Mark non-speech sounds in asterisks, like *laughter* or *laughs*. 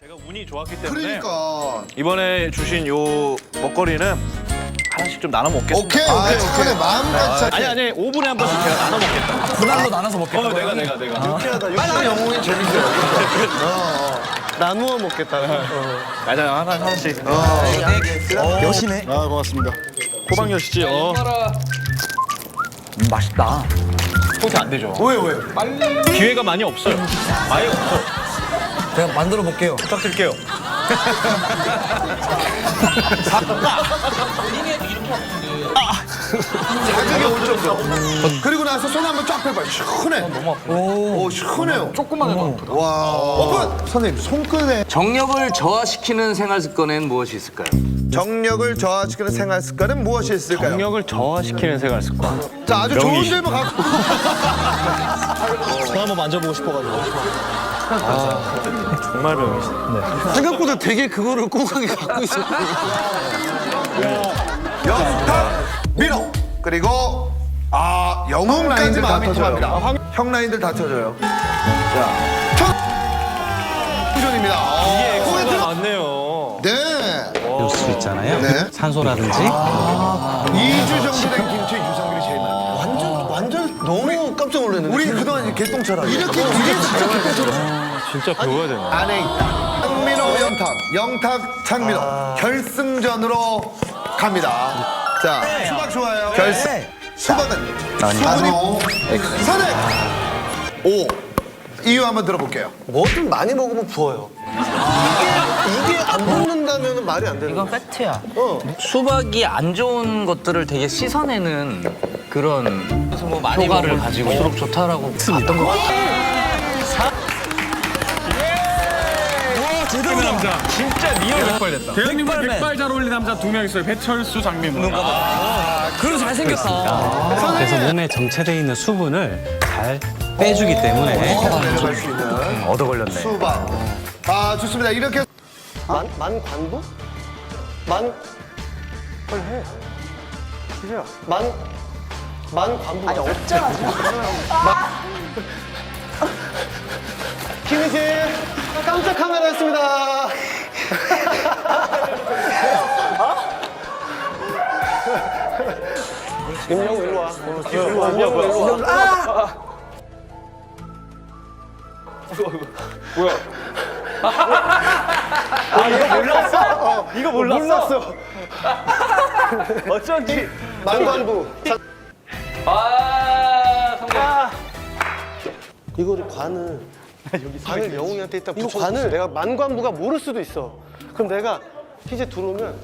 제가 운이 좋았기 때문에 그러니까. 이번에 주신 요 먹거리는 하나씩 좀 나눠 먹겠습니다. 오케이, 오케이, 오케이. 마음같이 착해. 아니 아니 5분에 한 번씩 제가 나눠 먹겠다. 분할로 나눠서 먹겠다. 어 내가 내가 내가. 빨리 영웅이 재밌어요. *laughs* 나누어 먹겠다. 맞아요 하나 하나씩. 여시네. 아, 고맙습니다. 호박엿이지. 어. 음, 맛있다. 소개 안 되죠. 왜, 왜? 기회가 많이 없어요. 아예 없어. 제가 만들어 볼게요. 부탁드릴게요. 자극이 올 정도. 그리고 나서 손 한번 쫙 펴봐요. 시원해. 오, 시원해요. 조금만 해도 아프다. 와. 오픈! 선생님, 손끝에 정력을 저하시키는 생활 습관엔 무엇이 있을까요? 정력을 저하시키는 생활 습관은 무엇이 있을까요? 정력을 저하시키는 생활 습관. 자, 아주 좋은 명리. 질문 갖고. *laughs* 저 한번 만져보고 싶어가지고. 정말 병이시네. 생각보다 되게 그거를 꼼꼼하게 갖고 있어. 영탁, 민호. 그리고, 아, 영웅까지 마음이 통합니다. 형 라인들 다 쳐줘요. 자, 첫. 전입니다. 이게 어, 엑스가 들어- 많네요. 네. 수 있잖아요. 네. 산소라든지 2주 정도 된 김치 유산균이 제일 많아요. 완전 완전 너무 깜짝 놀랐는데. 우리 그동안 개똥처럼 이렇게 이게 진짜 진짜 배워야 되나? 안에 있다. 창민호 영탁, 영탁 창민호 결승전으로 갑니다. 자, 수박 좋아요. 결승. 수박은 수분이 선택. 오. 이유 한번 들어볼게요. 뭐든 많이 먹으면 부어요. 이게 이게 안 먹는다면 말이 안 되는 이건. 팩트야. 수박이 안 좋은 것들을 되게 씻어내는 그런 그래서 뭐 많이 효과를 가지고 있도록 좋다라고 봤던 것 같아 요. 남자 진짜 리얼 백발 됐다. 대한민국 백발 잘 어울리는 남자 두 명 있어요. 배철수, 장민호. 그럼 잘생겼어. 그래서 몸에 정체되어 있는 수분을 잘 빼주기 때문에 내려갈 수 있는 얻어 걸렸네. 수박. 아, 좋습니다. 이렇게 만 만 관부? 만 빨리 해. 희재야. 만 만 관부. 아니 없잖아. *laughs* *laughs* 김희지 깜짝 카메라였습니다. 임영우 일로 와. 일로 와. 임영우 일로 와. 아! 이거 몰랐어. 어쩐지. 만관부. 아, 성공. 이거를 관을 *laughs* 관을 영웅이한테 일단 붙여 관을 내가 만관부가 모를 수도 있어. 그럼 내가 희재 들어오면